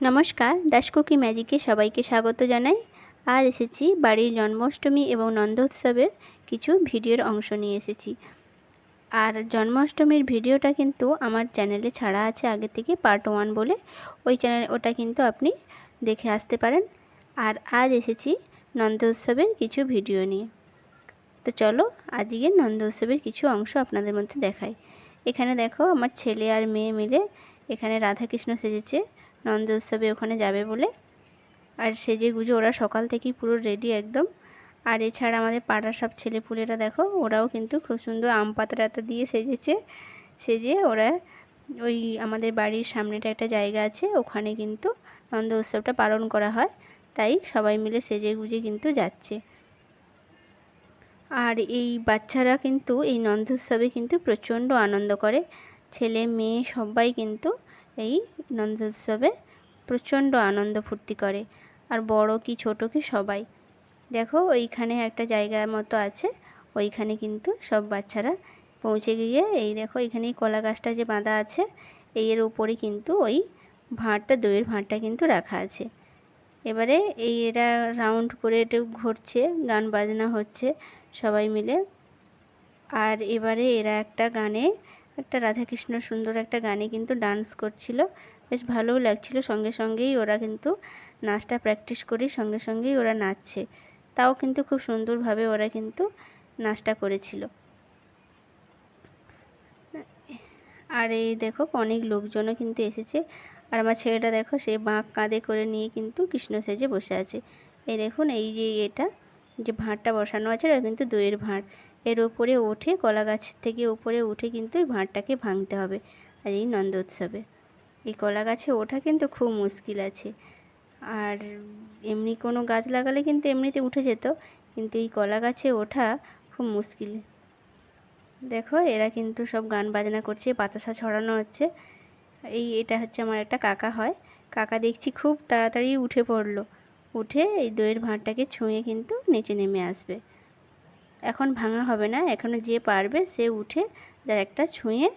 নমস্কার ডাসকুকি ম্যাজিকে সবাইকে স্বাগত জানাই। আজ এসেছি বাড়ির জন্মাষ্টমী এবং নন্দোৎসবের কিছু ভিডিওর অংশ নিয়ে এসেছি। আর জন্মাষ্টমীর ভিডিওটা কিন্তু আমার চ্যানেলে ছাড়া আছে আগে থেকে পার্ট ওয়ান বলে। ওই চ্যানেল ওটা কিন্তু আপনি দেখে আসতে পারেন। আর আজ এসেছি নন্দোৎসবের কিছু ভিডিও নিয়ে। তো চলো আজকে নন্দোৎসবের কিছু অংশ আপনাদের মধ্যে দেখাই। এখানে দেখো আমার ছেলে আর মেয়ে মিলে এখানে রাধাকৃষ্ণ সেজেছে। নন্দ উৎসবে ওখানে যাবে বলে। আর সেজে গুজে, ওরা সকাল থেকেই পুরো রেডি একদম। আর এছাড়া আমাদের পাড়ার সব ছেলেপুলেরা দেখো, ওরাও কিন্তু খুব সুন্দর আম পাতা দিয়ে সেজেছে। সেজে ওরা ওই আমাদের বাড়ির সামনেটা একটা জায়গা আছে, ওখানে কিন্তু নন্দ উৎসবটা পালন করা হয়। তাই সবাই মিলে সেজে গুজে কিন্তু যাচ্ছে। আর এই বাচ্চারা কিন্তু এই নন্দোৎসবে কিন্তু প্রচণ্ড আনন্দ করে। ছেলে, মেয়ে সবাই কিন্তু এই নন্দোৎসবে প্রচণ্ড আনন্দ ফুর্তি করে। আর বড় কি ছোট কি সবাই। দেখো, ওইখানে একটা জায়গার মতো আছে। ওইখানে কিন্তু সব বাচ্চারা পৌঁছে গিয়ে এই দেখো এখানেই কলা গাছটা যে বাঁধা আছে এই এর উপরে কিন্তু ওই ভাঁড়টা, দইয়ের ভাঁড়টা কিন্তু রাখা আছে। এবারে এই এরা রাউন্ড করে একটু ঘুরছে, গান বাজনা হচ্ছে সবাই মিলে। আর এবারে এরা একটা গানে একটা রাধাকৃষ্ণ সুন্দর একটা গানে কিন্তু ডান্স করছিল। বেশ ভালোও লাগছিল। সঙ্গে সঙ্গেই ওরা কিন্তু নাচটা প্র্যাকটিস করি, সঙ্গে সঙ্গেই ওরা নাচছে। তাও কিন্তু খুব সুন্দরভাবে ওরা কিন্তু নাচটা করেছিল। আর এই দেখো অনেক লোকজনও কিন্তু এসেছে। আর আমার ছেলেটা দেখো, সে বাঁক কাঁধে করে নিয়ে কিন্তু কৃষ্ণ সেজে বসে আছে। এই দেখুন, এই যে এটা, যে ভাঁড়টা বসানো আছে, এটা কিন্তু দইয়ের ভাঁড়। এর ওপরে ওঠে কলা গাছ থেকে উপরে উঠে কিন্তু এই ভাঁড়টাকে ভাঙতে হবে আর এই নন্দোৎসবে। এই কলা গাছে ওঠা কিন্তু খুব মুশকিল আছে। আর এমনি কোনো গাছ লাগালে কিন্তু এমনিতে উঠে যেত, কিন্তু এই কলা গাছে ওঠা খুব মুশকিল। দেখো, এরা কিন্তু সব গান বাজনা করছে, বাতাসা ছড়ানো হচ্ছে। এই, এটা হচ্ছে আমার একটা কাকা হয়। কাকা দেখছি খুব তাড়াতাড়ি উঠে পড়ল। উঠে এই দইয়ের ভাঁড়টাকে ছুঁয়ে কিন্তু নিচে নেমে আসবে। এখন ভাঙা হবে না এখনও যে পারবে সে উঠে যার একটা ছুঁয়ে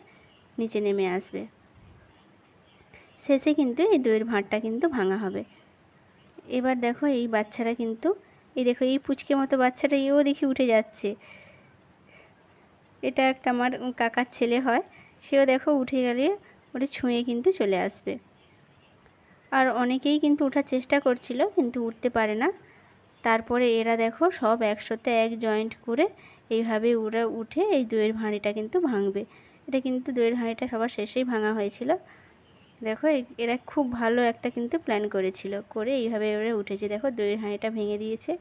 নিচে নেমে আসবে। শেষে কিন্তু এই দইয়ের ভাঁড়টা কিন্তু ভাঙা হবে। এবার দেখো এই বাচ্চারা কিন্তু, এই দেখো এই পুচকে মতো বাচ্চাটা এও দেখি উঠে যাচ্ছে। এটা একটা আমার কাকার ছেলে হয়, সেও দেখো উঠে গেলে ওটা ছুঁয়ে কিন্তু চলে আসবে। আর অনেকেই কিন্তু ওঠার চেষ্টা করছিল, কিন্তু উঠতে পারে না। তারপরে এরা দেখো সব একসাথে এক জয়েন্ট করে এইভাবে ওরা উঠে এই দইয়ের হাঁড়িটা কিন্তু ভাঙবে। এটা কিন্তু দইয়ের হাঁড়িটা সবার শেষেই ভাঙা হয়েছিল। দেখো এরা খুব ভালো একটা কিন্তু প্ল্যান করেছিল, করে এইভাবে ওরা উঠেছে। দেখো দইয়ের হাঁড়িটা ভেঙে দিয়েছে।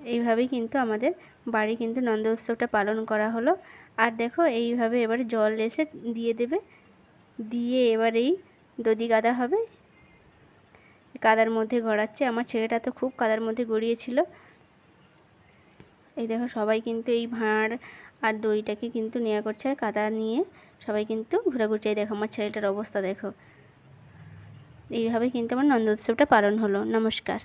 এইভাবেই কিন্তু আমাদের বাড়ি কিন্তু নন্দ উৎসবটা পালন করা হলো। আর দেখো এইভাবে এবারে জল এসে দিয়ে দেবে। দিয়ে এবার এই দধি গাদা হবে। কাদার মধ্যে গড়াচ্ছে। আমার ছেলেটা তো খুব কাদার মধ্যে গড়িয়েছিল। এই দেখো, সবাই কিন্তু এই ভাঁড় আর দইটাকে কিন্তু নেওয়া করছে আর কাদা নিয়ে সবাই কিন্তু ঘোরাঘুরছে দেখো, আমার ছেলেটার অবস্থা দেখো। এইভাবে কিন্তু আমার নন্দ উৎসবটা পালন হলো। নমস্কার।